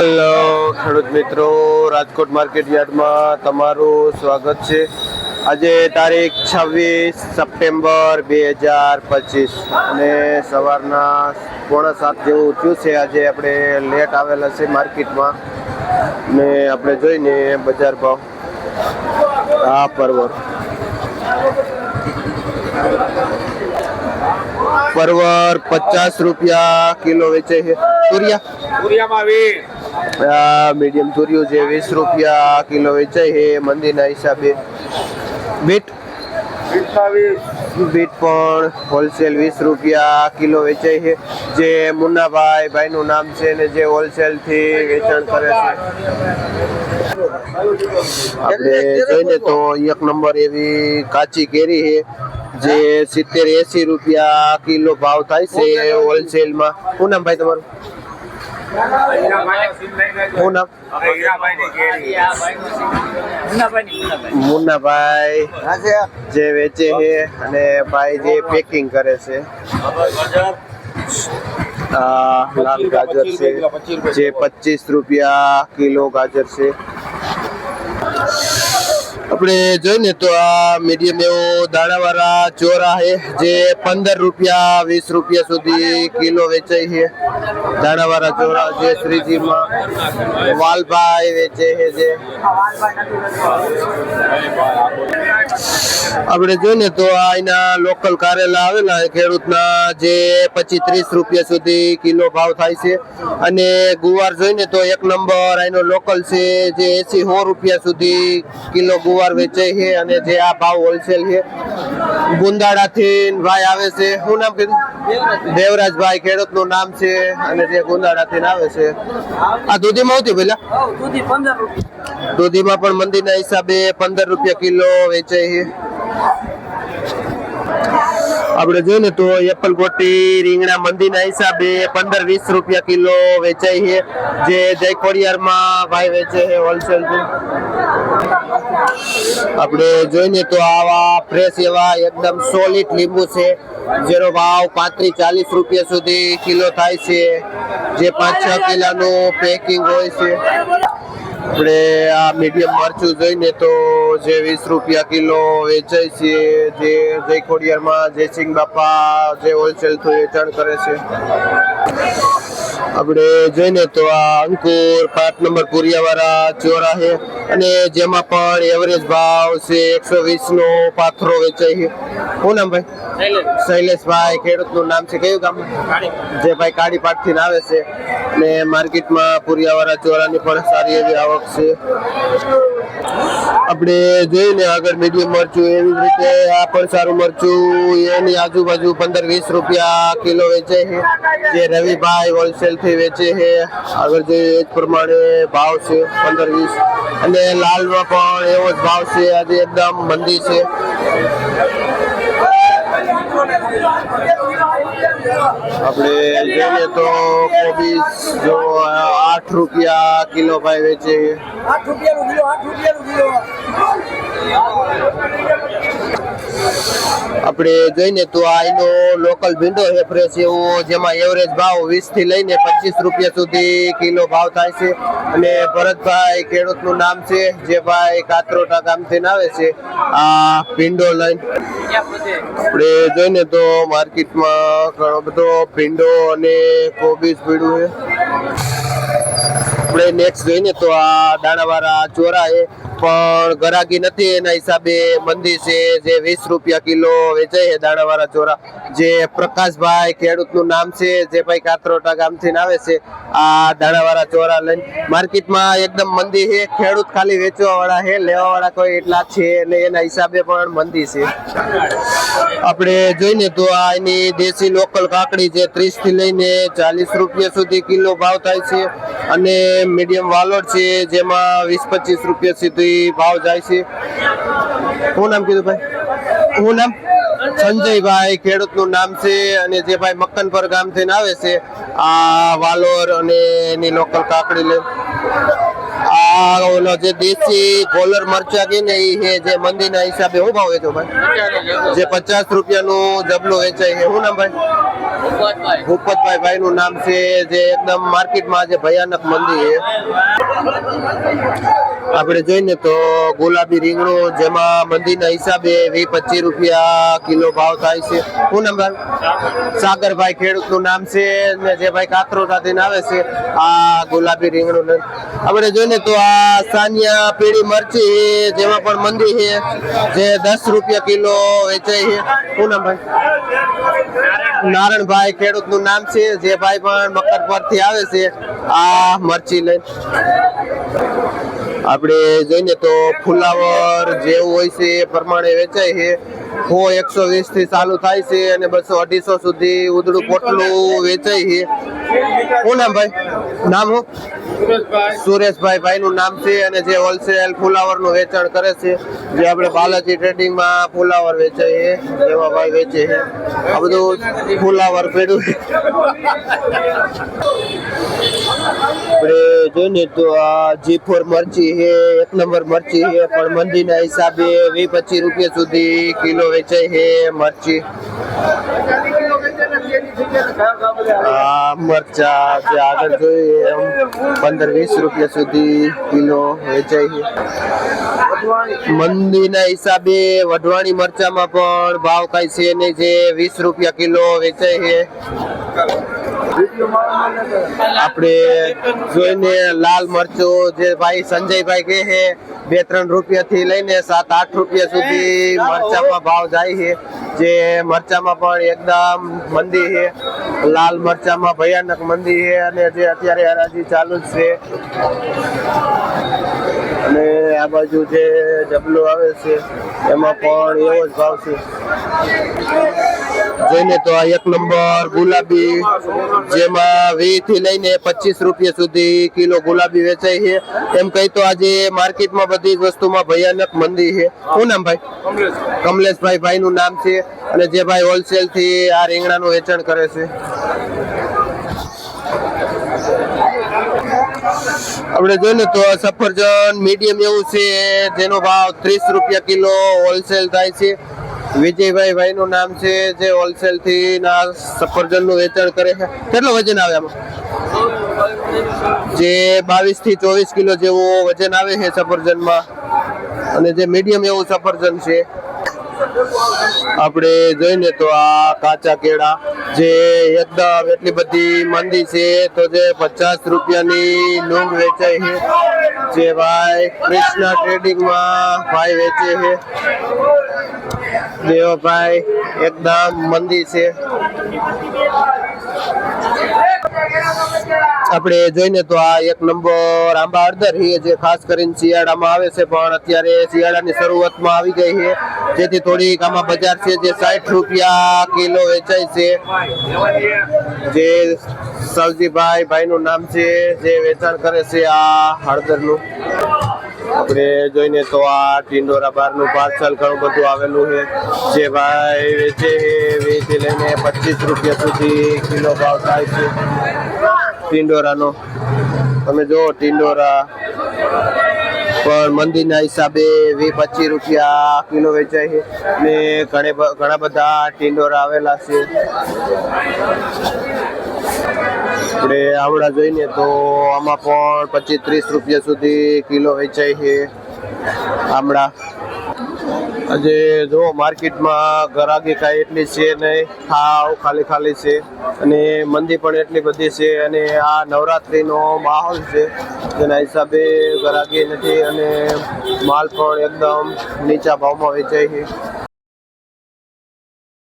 Hello, ખેડૂત મિત્રો, Rajkot market યાર્ડમાં તમારું સ્વાગત છે. આજે તારીખ છવ્વીસ સપ્ટેમ્બર બે હજાર પચીસ અને સવારના પોણા સાત જેવું થયું છે. આજે આપણે લેટ આવેલા છે માર્કેટમાં ને આપણે જોઈને બજાર ભાવ, આ પરવર. પરવર પચાસ રૂપિયા કિલો વેચે છે. તુરિયા? સૂર્યામાં વીર આ મીડિયમ તુરિયું છે વીસ રૂપિયા કિલો વેચાય છે મંદીના હિસાબે. બીટ? બીટ પણ હોલસેલ વીસ રૂપિયા કિલો વેચાય છે. જે મુન્નાભાઈ ભાઈનું નામ છે ને જે હોલસેલથી વેચાણ કરે છે. આપણે જોઈને તો એક નંબર એવી કાચી કેરી છે જે સિત્તેર એસી રૂપિયા કિલો ભાવ થાય છે હોલસેલમાં શું નામ ભાઈ તમારું? મુન્નાભાઈ. જે વેચે છે અને ભાઈ જે પેકિંગ કરે છે. લાલ ગાજર છે. જે પચીસ રૂપિયા કિલો ગાજર છે. આપણે જોઈને તો આ મીડિયમ એવો દાણાવાળા ચોરા છે, જે પંદર રૂપિયા, વીસ રૂપિયા સુધી કિલો વેચાય છે. દાણાવાળા ચોરા જે શ્રીજીમાં વાલભાઈ વેચે છે જે. આપણે જોઈને તો આ એના લોકલ કારેલા આવેલા ખેડૂતના, જે પચીસ ત્રીસ રૂપિયા સુધી કિલો ભાવ થાય છે. અને ગુવાર જોઈને તો એક નંબર એનો લોકલ છે જે એસી સો રૂપિયા સુધી કિલો ગુવાર વેચાય છે અને જે આ ભાવ હોલસેલ છે, ગુંદાળાથી ભાઈ આવે છે. શું નામ કીધું? દેવરાજભાઈ ખેડૂતનું નામ છે અને જે ગુંદાળાથી આવે છે. આ દૂધીમાં આવતી પેલા દૂધીમાં પણ મંદિરના હિસાબે પંદર રૂપિયા કિલો વેચે છે. આપણે જોઈને તો એપલ ગોટી, રીંગણા મંદીના હિસાબે પંદર વીસ રૂપિયા કિલો વેચાય છે. જે જય ખોડિયારમાં ભાઈ વેચે છે હોલસેલ આપણે જોઈને તો આવા ફ્રેશ એવા એકદમ સોલિડ લીંબુ છે, જેનો ભાવ પાંત્રીસ ચાલીસ રૂપિયા સુધી કિલો થાય છે, જે પાંચ છ કિલોનું પેકિંગ હોય છે. આપણે આ મીડિયમ મરચું જોઈને તો જે વીસ રૂપિયા કિલો વેચાય છે, જે જય ખોડિયારમાં જયસિંહ બાપા જે હોલસેલથી વેચાણ કરે છે. આપણે જોઈને તો આ અંકુર પાંચ નંબર પુરિયાવાળા ચોરા છે. અને જેમાં પણ એવરેજ ભાવ છે એકસો વીસ નો પાથરો વેચાય છે. શું નામ ભાઈ? શૈલેષભાઈ ખેડૂતનું નામ છે. કયું ગામ જે ભાઈ કાળી પાટથી આવે છે. ને માર્કેટમાં પુરિયાવાળા ચોરાની પણ સારી એવી આવક છે. આપણે જોઈને આગળ મીડિયમ મરચું. એવી જ રીતે આ પણ સારું મરચું, એની આજુબાજુ પંદર વીસ રૂપિયા કિલો વેચે છે. જે રવિભાઈ હોલસેલથી વેચે છે. આગળ જોઈએ એ જ પ્રમાણે ભાવ છે પંદર વીસ. અને લાલમાં પણ એવો જ ભાવ છે. આજે એકદમ મંદી છે. આપણે જોઈએ તો કોબીસ જો આઠ રૂપિયા કિલો ભાઈ વેચે. આઠ રૂપિયાનું કિલો, આઠ રૂપિયાનું કિલો. આપણે જોઈને તો આ એનો લોકલ ભીંડો છે ફ્રેશ એવો, જેમાં એવરેજ ભાવ વીસથી લઈને પચીસ રૂપિયા સુધી કિલો ભાવ થાય છે. અને ભરતભાઈ ખેડૂતનું નામ છે, જે ભાઈ કાતરોટા ગામથી આવે છે. આ ભીંડો લઈને આપણે જોઈને તો માર્કેટમાં ઘણો બધો ભીંડો અને કોબીજ ભીડું છે. આપણે નેક્સ્ટ જોઈને તો આ દાણાવાળા ચોરા છે. પણ ગરાગી નથી એના હિસાબે મંદી છે, જે વીસ રૂપિયા કિલો વેચાય છે દાણાવાળા ચોરા. જે પ્રકાશભાઈ ખેડૂતનું નામ છે, જે ભાઈ કાતરોટા ગામથી આવે છે, આ દાણાવાળા ચોરા લઈને માર્કેટમાં એકદમ મંદી છે, ખેડૂત ખાલી વેચવા વાળા છે લેવા વાળા કોઈ એટલા છે એટલે એના હિસાબે પણ મંદી છે. આપણે જોઈને તો આ એની દેશી લોકલ કાકડી છે ત્રીસથી લઈને ચાલીસ રૂપિયા સુધી કિલો ભાવ થાય છે અને મીડિયમ વાલોડ છે, જેમાં વીસ પચીસ રૂપિયા સુધી ભાવ જાય છે. શું નામ કીધું ભાઈ? શું નામ? સંજયભાઈ ખેડૂતનું નામ છે અને જે ભાઈ મક્કનપર ગામથી આવે છે, આ વાલોર અને એની લોકલ કાકડી લે આ ઓલો જે દેશી કોલર મરચા કે ને એ જે મંદીના હિસાબે શું ભાવ વેચો ભાઈ? જે પચાસ રૂપિયાનું જબલું વેચાય છે. શું નામ ભાઈ? ભૂપતભાઈ ભાઈ નું નામ છે, જે એકદમ માર્કેટમાં જે ભયાનક મંદી છે. આપણે જોઈને તો ગુલાબી રીંગણું જેમાં મંદીના હિસાબે વી પચીસ રૂપિયા કિલો ભાવ થાય છે. શું ભાઈ? સાગરભાઈ ખેડૂતનું નામ છે ને જે ભાઈ કાતરોટાથી આવે છે, આ ગુલાબી રીંગણું. આપણે જોઈને તો આ સાનિયા પીળી મરચી જેમાં પણ મંદી છે, જે દસ રૂપિયા કિલો વેચાય છે. શું નામ ભાઈ? નારણભાઈ ખેડૂતનું નામ છે, જે ભાઈ પણ મકર પરથી આવે છે, આ મરચી લઈને. આપણે જોઈને તો ફુલાવર જેવું હોય છે, એ પ્રમાણે વેચાય છે. હો એકસો વીસથી ચાલુ થાય છે અને બસો અઢીસો સુધી ઉદડું પોટલું વેચાય છે. શું નામ ભાઈ? નામ હું સુરેશભાઈ ભાઈ નું નામ છે અને જે હોલસેલ ફુલાવરનું વેચાણ કરે છે. જે આપણે બાલાજી ટ્રેડિંગમાં ફુલાવર વેચાય છે એવા ભાઈ વેચે છે. આ બધું ફુલાવર પેડું આપણે જોઈને તો આ જી ફોર મરચી છે, એક નંબર મરચી છે, પણ મંદીના હિસાબે વીસ પચીસ રૂપિયા સુધી કિલો વેચાય છે મરચી. મરચા જે આગળ જોઈએ એમ પંદર વીસ રૂપિયા સુધી કિલો વેચાય છે. મંદીના હિસાબે વઢવાણી મરચામાં પણ ભાવ કાંઈ છે નહીં જે વીસ રૂપિયા કિલો વેચાય છે. આપણે જોઈને લાલ મરચું જે ભાઈ સંજયભાઈ કહે છે, બે ત્રણ રૂપિયા થી લઈને સાત આઠ રૂપિયા સુધી મરચામાં ભાવ જાય છે. જે મરચામાં પણ એકદમ મંદી છે. લાલ મરચામાં ભયાનક મંદી છે અને જે અત્યારે હરાજી ચાલુ જ છે. અને આ બાજુ જે ડબલું આવે છે, એમાં પણ એવો જ ભાવ છે. જોઈને તો આ એક નંબર ગુલાબી, જેમાં વીસથી લઈને પચીસ રૂપિયા સુધી કિલો ગુલાબી વેચાય છે. એમ કહી તો આજે માર્કેટમાં બધી જ વસ્તુમાં ભયાનક મંદી છે. શું નામ ભાઈ? કમલેશભાઈ ભાઈ નું નામ છે અને જે ભાઈ હોલસેલથી આ રીંગણાનું વેચાણ કરે છે. આપણે જોઈએ તો સફરજન મીડિયમ એવું છે, જેનો ભાવ ત્રીસ રૂપિયા કિલો હોલસેલ થાય છે. વિજયભાઈ ભાઈ નું નામ છે, જે હોલસેલથી ના સફરજનનું વેચાણ કરે છે. કેટલો વજન આવે આમાં? જે બાવીસથી ચોવીસ કિલો જેવું વજન આવે છે સફરજનમાં. અને જે મીડિયમ એવું સફરજન છે. આપણે જોઈને તો આ કાચા કેળા, જે એકદમ એટલી બધી મંદી છે, તો જે પચાસ રૂપિયાની લૂંગ વેચાય છે. જે ભાઈ કૃષ્ણા ટ્રેડિંગમાં ભાઈ વેચે છે. દેવભાઈ, એકદમ મંદી છે. આપણે જોઈને તો આ એક નંબર આંબા હળદર છે, જે ખાસ કરીને શિયાળામાં આવે છે, પણ અત્યારે શિયાળાની શરૂઆતમાં આવી ગઈ છે. જેથી થોડીક આમાં બજાર છે, જે સાઠ રૂપિયા કિલો વેચાય છે. જે સવજીભાઈ ભાઈનું નામ છે, જે વેચાણ કરે છે આ હળદરનું. આપણે જોઈને તો આ ટિંડોરા બારનું પાર્સલ ઘણું બધું આવેલું છે. જે ભાઈ વેચે છે લઈને પચીસ રૂપિયા સુધી કિલો ભાવ થાય છે ટિંડોરાનો. તમે જો ટિંડોરા. પણ મંદિરના હિસાબે વીસ પચીસ રૂપિયા કિલો વેચાય છે. ને ઘણા બધા ટિંડોરા આવેલા છે. આપણે આવડા જોઈએ તો આમાં પણ પચીસ ત્રીસ રૂપિયા સુધી કિલો વેચાય છે. આમળા. આજે જો માર્કેટમાં ગરાગી કાંઈ એટલી છે નહીં ખાવ ખાલી ખાલી છે અને મંદી પણ એટલી બધી છે અને આ નવરાત્રિનો માહોલ છે. જેના હિસાબે ગરાગી નથી અને માલ પણ એકદમ નીચા ભાવમાં વેચાય છે.